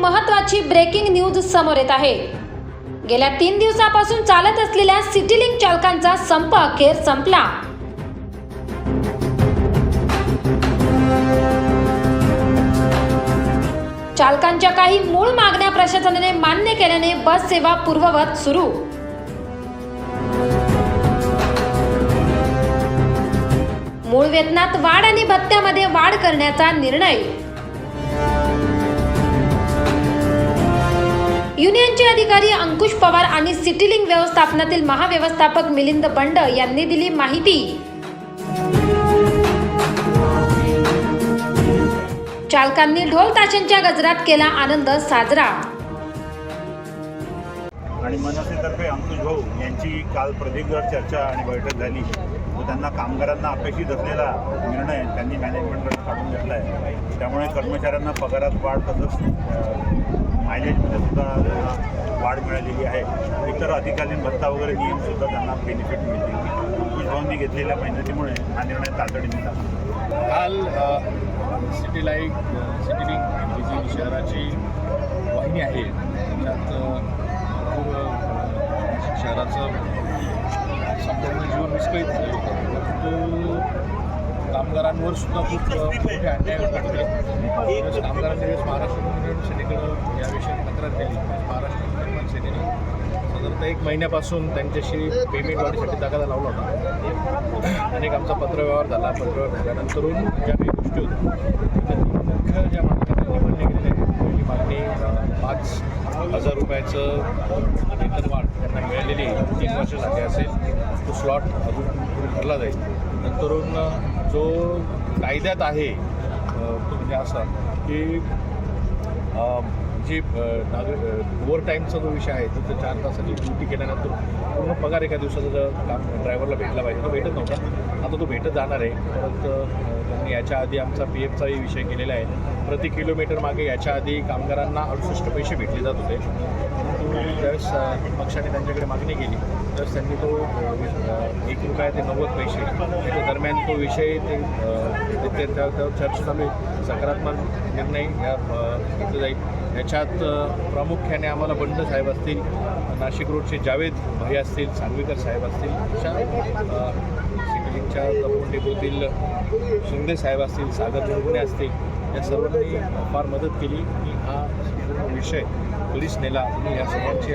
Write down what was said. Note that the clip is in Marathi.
महत्वाची ब्रेकिंग न्यूज समोर येत आहे. गेल्या तीन दिवसापासून चालत असलेल्या सिटीलिंक चालकांचा संप अखेर संपला. चालकांच्या काही मूळ मागण्या प्रशासनाने मान्य केल्याने बस सेवा पूर्ववत सुरू. मूळ वेतनात वाढ आणि भत्त्यामध्ये वाढ करण्याचा निर्णय. युनियनचे अधिकारी अंकुश पवार आणि सिटीलिंग व्यवस्थापनातील महाव्यवस्थापक मिलिंद बंड यांनी दिली माहिती. चालकांनी ढोल ताशांच्या गजरात केला आनंद साजरा. आणि मनसेतर्फे अंकुश भाऊ यांची काल प्रदीपगड चर्चा आणि बैठक झाली. व त्यांना कामगारांना अपेक्षित असलेला निर्णय त्यांनी मॅनेजमेंटकडे काढून घेतला आहे त्यामुळे कर्मचाऱ्यांना पगारात वाढ तसंच मायलेजमध्ये सुद्धा त्यांना वाढ मिळालेली आहे. इतर अधिकालीन भत्ता वगैरे नियमसुद्धा त्यांना बेनिफिट मिळतील भाऊंनी घेतलेल्या मेहनतीमुळे हा निर्णय तातडीने झाला. काल सिटी लाइट सिटी लिंक ही जी शहराची वाहिनी आहे. त्यात खूप शहराचं संपूर्ण जीवन विस्कळीत झालेलं होतं. परंतु कामगारांवर सुद्धा खूप मोठे अन्याय होत होते. वेळेस महाराष्ट्र युनियन सेनेने साधारणतः एक महिन्यापासून त्यांच्याशी पेमेंट वाढीसाठी तगादा लावला होता. अनेक आमचा पत्रव्यवहार झाला पत्रव्यवहार झाल्यानंतरून ज्या काही गोष्टी होत्या मुख्य ज्या मागण्या त्यांनी गेलेल्या आहेत. पहिली मागणी पाच हजार रुपयाचं अ, वेतन वाढ त्यांना मिळालेली तीन वर्ष झाले असेल तो स्लॉट अजून भरला जाईल. नंतरून जो कायद्यात आहे तो म्हणजे असा की जे नागरिक ओव्हर टाईमचा जो विषय आहे तर चार तासाची ड्युटी केल्यानंतर पूर्ण पगार एका दिवसाचा जर काम ड्रायव्हरला भेटला पाहिजे तो भेटत नव्हता. आता तो भेटत जाणार आहे. परत त्यांनी याच्या आधी आमचा पी एफचाही विषय केलेला आहे. प्रति किलोमीटर मागे याच्या आधी कामगारांना अडुसष्ट पैसे भेटले जात होते. परंतु ज्यावेळेस पक्षाने त्यांच्याकडे मागणी केली. तर त्यांनी तो एक रुपया ते नव्वद पैसे त्याच्या दरम्यान तो विषय ते अ, चर्चा चालू सकारात्मक निर्णय या घेतला जाईल. याच्यात प्रामुख्याने आम्हाला बंड साहेब असतील नाशिक रोडचे जावेद भाई असतील सांगवीकर साहेब असतील अशा आमच्या सिटिलिंगच्या तपोन डेपोतील शिंदे साहेब असतील सागर निर्गुणे असतील या सर्वांनी फार मदत केली. की हा विषय पोलीस नेला आणि या सर्वांची